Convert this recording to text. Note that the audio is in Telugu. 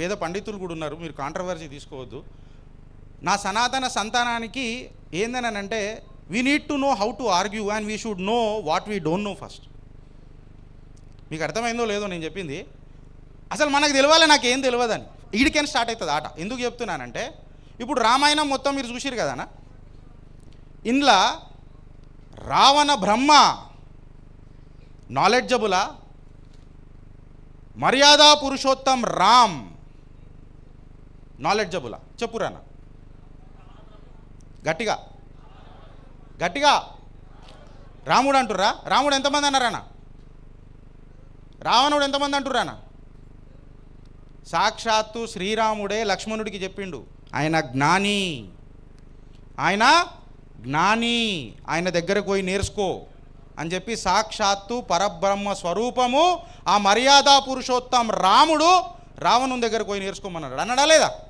వేద పండితులు కూడా ఉన్నారు మీరు కాంట్రవర్సీ తీసుకోవద్దు. నా సనాతన సంతానానికి ఏందని అంటే we need to know how to argue and we should know what we don't know first మీకు అర్థమైందో లేదో నేను చెప్పింది. అసలు మనకు తెలియాలి నాకేం తెలియదని ఈడికైనా స్టార్ట్ అవుతుంది ఆట? ఎందుకు చెప్తున్నానంటే ఇప్పుడు రామాయణం మొత్తం మీరు చూసిరు కదనా? ఇందులో రావణ బ్రహ్మ నాలెడ్జబులా మర్యాదా పురుషోత్తం రామ్ నాలెడ్జబులా చెప్పురానా గట్టిగా. గట్టిగా. రాముడు అంటుర్రా. రాముడు ఎంతమంది అన్నారానా రావణుడు ఎంతమంది అంటురానా సాక్షాత్తు శ్రీరాముడే లక్ష్మణుడికి చెప్పిండు. ఆయన జ్ఞాని. ఆయన జ్ఞాని. ఆయన దగ్గరకు పోయి నేర్చుకో అని చెప్పి సాక్షాత్తు పరబ్రహ్మ స్వరూపము ఆ మర్యాదా పురుషోత్తం రాముడు రావణుని దగ్గరకు పోయి నేర్చుకోమన్నాడు. అన్నాడా లేదా?